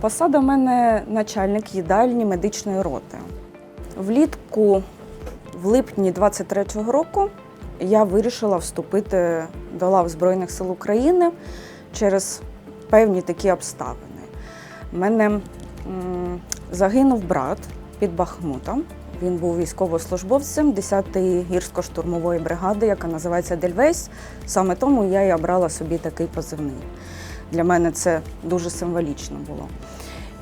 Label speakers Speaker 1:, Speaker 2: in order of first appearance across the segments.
Speaker 1: Посада в мене начальник їдальні медичної роти. Влітку, в липні 23-го року, я вирішила вступити до лав Збройних сил України через певні такі обставини. У мене загинув брат під Бахмутом. Він був військовослужбовцем 10-ї гірсько-штурмової бригади, яка називається Дельвейс. Саме тому я і обрала собі такий позивний. Для мене це дуже символічно було.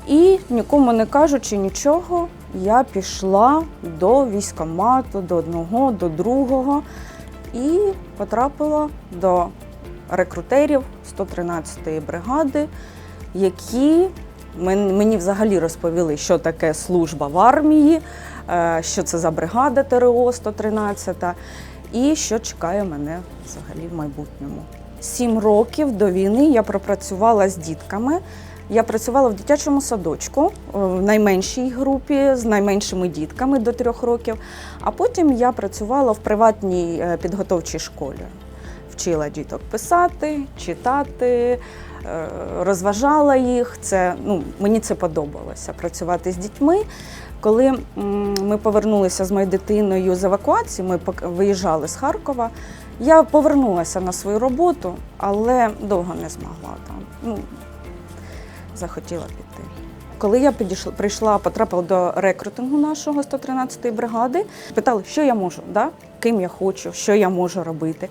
Speaker 1: І нікому не кажучи нічого, я пішла до військомату, до одного, до другого і потрапила до рекрутерів 113-ї бригади, які мені взагалі розповіли, що таке служба в армії, е, що це за бригада ТРО 113 і що чекає мене взагалі в майбутньому. Сім років до війни я пропрацювала з дітками. Я працювала в дитячому садочку е, в найменшій групі з найменшими дітками до трьох років. А потім я працювала в приватній е, підготовчій школі. Вчила діток писати, читати, е, розважала їх. Це, ну, мені це подобалося працювати з дітьми. Коли ми повернулися з моєю дитиною з евакуації, ми виїжджали з Харкова. Я повернулася на свою роботу, але довго не змогла там. Ну, захотіла піти. Коли я підійшла, прийшла, потрапила до рекрутингу нашого 113-ї бригади, питали, що я можу, да? ким я хочу, що я можу робити.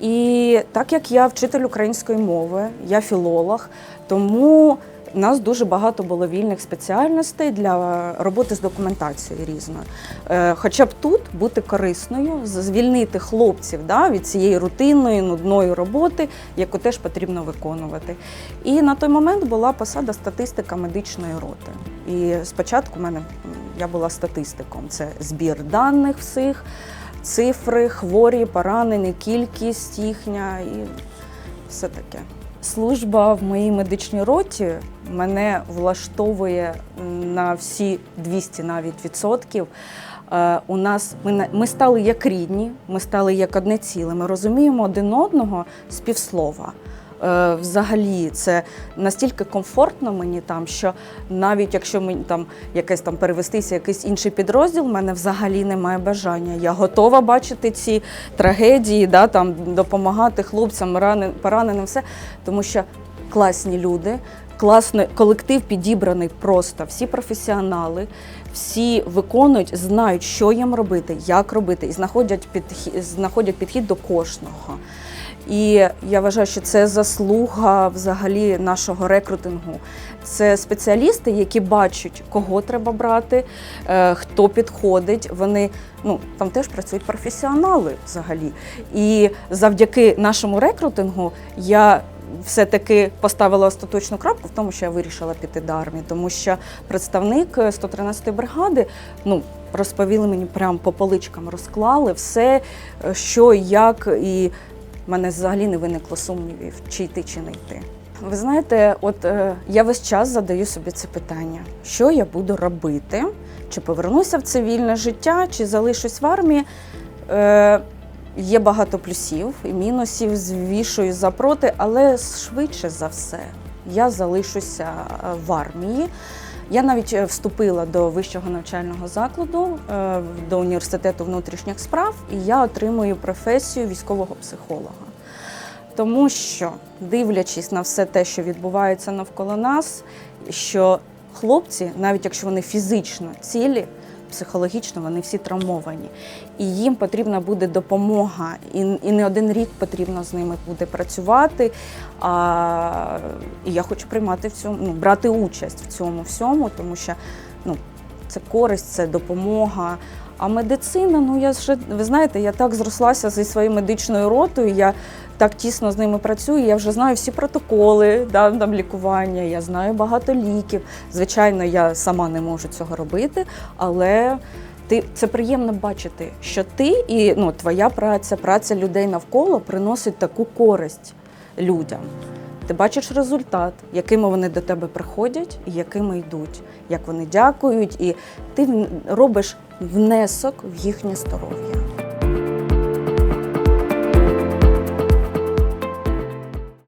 Speaker 1: І так як я вчитель української мови, я філолог, тому у нас дуже багато було вільних спеціальностей для роботи з документацією різною. Е, Хоча б тут бути корисною, звільнити хлопців да, від цієї рутинної, нудної роботи, яку теж потрібно виконувати. І на той момент була посада статистика медичної роти. І спочатку в мене я була статистиком. Це збір даних всіх, цифри, хворі, поранені, кількість їхня і все таке. Служба в моїй медичній роті мене влаштовує на всі 200 навіть відсотків. Е, У нас ми, ми стали як рідні, ми стали як одне ціле. Ми розуміємо один одного з півслова. Е, Взагалі, це настільки комфортно мені там, що навіть якщо мені там якесь там перевестися, якийсь інший підрозділ, в мене взагалі немає бажання. Я готова бачити ці трагедії, да, там, допомагати хлопцям, рани- пораненим, все. Тому що класні люди, класний колектив підібраний просто, всі професіонали, всі виконують, знають, що їм робити, як робити, і знаходять підхід, знаходять підхід до кожного. І я вважаю, що це заслуга взагалі нашого рекрутингу. Це спеціалісти, які бачать, кого треба брати, е, хто підходить. Вони ну там теж працюють професіонали взагалі. І завдяки нашому рекрутингу я все-таки поставила остаточну крапку в тому, що я вирішила піти до армії, тому що представник 113-ї бригади, ну. Розповіли мені прямо по поличкам, розклали все, е, що, як, і в мене взагалі не виникло сумнівів, чи йти, чи не йти. Ви знаєте, от е, я весь час задаю собі це питання: що я буду робити? Чи повернуся в цивільне життя, чи залишусь в армії? Е, є багато плюсів і мінусів, звішую за проти, але швидше за все я залишуся е, в армії. Я навіть е, вступила до вищого навчального закладу, е, до університету внутрішніх справ, і я отримую професію військового психолога. Тому що, дивлячись на все те, що відбувається навколо нас, що хлопці, навіть якщо вони фізично цілі, психологічно вони всі травмовані. І їм потрібна буде допомога. І, і не один рік потрібно з ними буде працювати. А, і я хочу приймати в цьому, ну, брати участь в цьому всьому, тому що ну, це користь, це допомога. А медицина, ну я вже, ви знаєте, я так зрослася зі своєю медичною ротою. Я так тісно з ними працюю. Я вже знаю всі протоколи да, там, лікування, я знаю багато ліків. Звичайно, я сама не можу цього робити, але ти це приємно бачити, що ти і ну, твоя праця, праця людей навколо приносить таку користь людям. Ти бачиш результат, якими вони до тебе приходять і якими йдуть, як вони дякують, і ти робиш внесок в їхнє здоров'я.